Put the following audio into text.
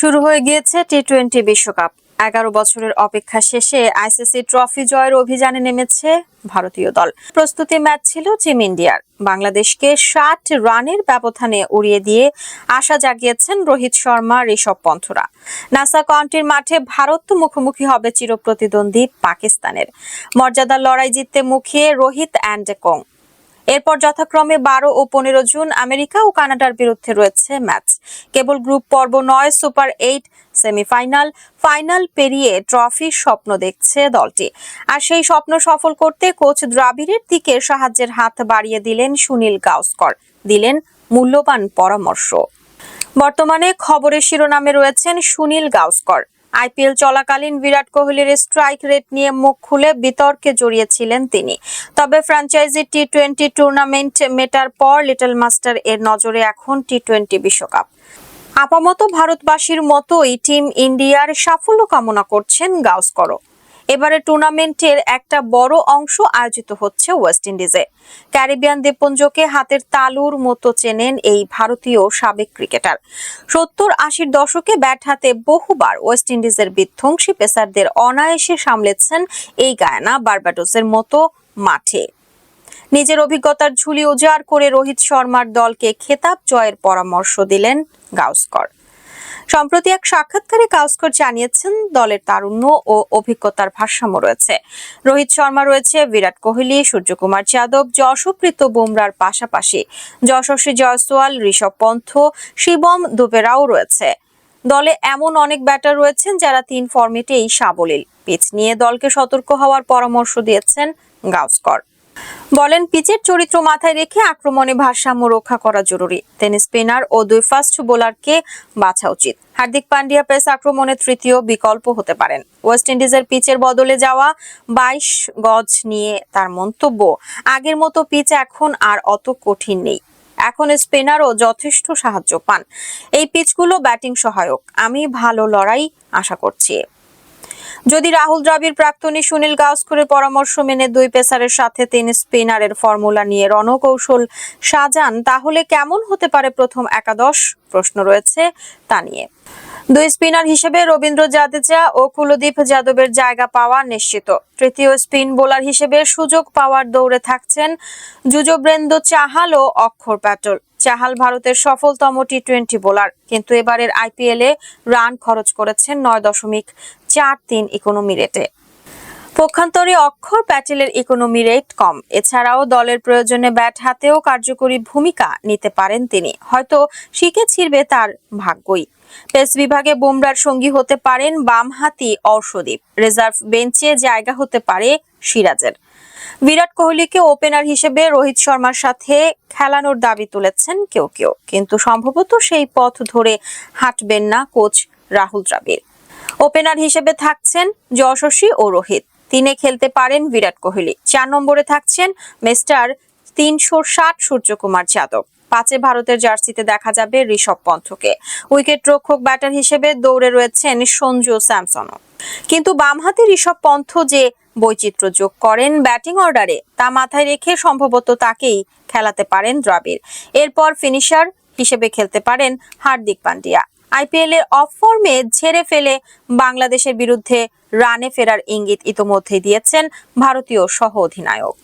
শুরু হয়ে গিয়েছে টি টোয়েন্টি বিশ্বকাপ। এগারো বছরের অপেক্ষা শেষে আইসিসি ট্রফি জয়ের অভিযানে নেমেছে ভারতীয় দল। প্রস্তুতি ম্যাচ ছিল টিম ইন্ডিয়ার। বাংলাদেশকে ষাট রানের ব্যবধানে উড়িয়ে দিয়ে আশা জাগিয়েছেন রোহিত শর্মা, ঋষভ পন্থরা। নাসা কাউন্টির মাঠে ভারত মুখোমুখি হবে চিরপ্রতিদ্বন্দ্বী পাকিস্তানের। মর্যাদার লড়াই জিততে মুখিয়ে রোহিত অ্যান্ড কোং। এরপর যথাক্রমে বারো ও পনেরো জুন আমেরিকা ও কানাডার বিরুদ্ধে রয়েছে ম্যাচ। কেবল গ্রুপ পর্ব নয়, সুপার এইট, সেমিফাইনাল, ফাইনাল পেরিয়ে ট্রফির স্বপ্ন দেখছে দলটি। আর সেই স্বপ্ন সফল করতে কোচ দ্রাবিড়ের দিকে সাহায্যের হাত বাড়িয়ে দিলেন সুনীল গাওস্কর দিলেন মূল্যবান পরামর্শ। বর্তমানে খবরের শিরোনামে রয়েছেন সুনীল গাওস্কর আইপিএল চলাকালীন বিরাট কোহলির স্ট্রাইক রেট নিয়ে মুখ খুলে বিতর্কে জড়িয়েছিলেন তিনি। তবে ফ্র্যাঞ্চাইজি টি টোয়েন্টি টুর্নামেন্ট মেটার পর লিটল মাস্টার এর নজরে এখন টি টোয়েন্টি বিশ্বকাপ। আপামত ভারতবাসীর মতোই টিম ইন্ডিয়ার সাফল্য কামনা করছেন গাওস্করও এবারে টুর্নামেন্টের একটা বড় অংশ আয়োজিত হচ্ছে ওয়েস্ট ইন্ডিজে। ক্যারিবিয়ান দ্বীপপুঞ্জকে হাতের তালুর মতো চেনেন এই ভারতীয় সাবেক ক্রিকেটার। সত্তর আশির দশকে ব্যাট হাতে বহুবার ওয়েস্ট ইন্ডিজের বিধ্বংসী পেসারদের অনায়াসে সামলেছেন এই গায়না বার্বাডোসের মতো মাঠে। নিজের অভিজ্ঞতার ঝুলি উজাড় করে রোহিত শর্মার দলকে খেতাব জয়ের পরামর্শ দিলেন গাওস্কর সম্প্রতি এক সাক্ষাৎকারে গাওস্কর জানিয়েছেন, দলের তারুণ্য ও অভিজ্ঞতার ভারসাম্য রয়েছে। রোহিত শর্মা রয়েছে, বিরাট কোহলি, সূর্যকুমার যাদব যশপ্রীত বুমরার পাশাপাশি যশস্বী জয়সওয়াল, ঋষভ পন্থ, শিবম দুবেরাও রয়েছে। দলে এমন অনেক ব্যাটার রয়েছেন যারা তিন ফর্মেটেই সাবলীল। পিচ নিয়ে দলকে সতর্ক হওয়ার পরামর্শ দিয়েছেন গাওস্কর বলেন, পিচের চরিত্র মাথায় রেখে আক্রমণে ভারসাম্য রক্ষা করা জরুরি। তিনি স্পিনার ও দুই ফাস্ট বোলারকে বাছা উচিত। হার্দিক পান্ডিয়া পেস আক্রমণে তৃতীয় বিকল্প হতে পারেন। ওয়েস্ট ইন্ডিজের পিচের বদলে যাওয়া বাইশ গজ নিয়ে তার মন্তব্য, আগের মতো পিচ এখন আর অত কঠিন নেই। এখন স্পিনারও যথেষ্ট সাহায্য পান। এই পিচগুলো ব্যাটিং সহায়ক। আমি ভালো লড়াই আশা করছি। যদি রাহুল দ্রাবিড় প্রাক্তনী সুনীল গাওস্করের পরামর্শ মেনে দুই পেসারের সাথে তিন স্পিনারের ফর্মুলা নিয়ে রণকৌশল সাজান, তাহলে কেমন হতে পারে প্রথম একাদশ? প্রশ্ন রয়েছে তা নিয়ে। দুই স্পিনার হিসেবে রবীন্দ্র জাদেজা ও কুলদীপ যাদবের জায়গা পাওয়া নিশ্চিত। তৃতীয় স্পিন বোলার হিসেবে সুযোগ পাওয়ার দৌড়ে থাকছেন যুজবেন্দ্র চাহাল ও অক্ষর প্যাটল। চাহাল ভারতের সফলতম টি টোয়েন্টি বোলার কিন্তু এবারের আইপিএল রান খরচ করেছেন নয় দশমিক চার তিন ইকোনমি রেটে পক্ষান্তরে অক্ষর প্যাটেলের ইকোনমি রেট কম। এছাড়াও দলের প্রয়োজনে ব্যাট হাতেও কার্যকরী ভূমিকা নিতে পারেন তিনি। হয়তো শিখে ছিড়বে তার ভাগ্যই। পেস বিভাগে বুমরার সঙ্গী হতে পারেন বামহাতি অর্শদীপ। রিজার্ভ বেঞ্চে জায়গা হতে পারে সিরাজের। বিরাট কোহলিকে ওপেনার হিসেবে রোহিত শর্মার সাথে খেলানোর দাবি তুলেছেন কেউ কেউ, কিন্তু সম্ভবত সেই পথ ধরে হাঁটবেন না কোচ রাহুল দ্রাবিড়। ওপেনার হিসেবে থাকছেন যশস্বী ও রোহিত। তিনে খেলতে পারেন বিরাট কোহলি। চার নম্বরে থাকছেন মিস্টার তিনশো ষাট সূর্যকুমার যাদব। পাঁচে ভারতের জার্সিতে দেখা যাবে ঋষভ পন্থকে। উইকেট রক্ষক ব্যাটার হিসেবে দৌড়ে রয়েছেন সঞ্জু স্যামসনও। কিন্তু বামহাতি ঋষভ পন্থ যে বৈচিত্র্য যোগ করেন ব্যাটিং অর্ডারে। তা মাথায় রেখে সম্ভবত তাকেই খেলাতে পারেন দ্রাবিড়। এরপর ফিনিশার হিসেবে খেলতে পারেন হার্দিক পান্ডিয়া। আইপিএল এর অফ ফর্মে ঝেড়ে ফেলে বাংলাদেশের বিরুদ্ধে রানে ফেরার ইঙ্গিত ইতোমধ্যেই দিয়েছেন ভারতীয় সহ অধিনায়ক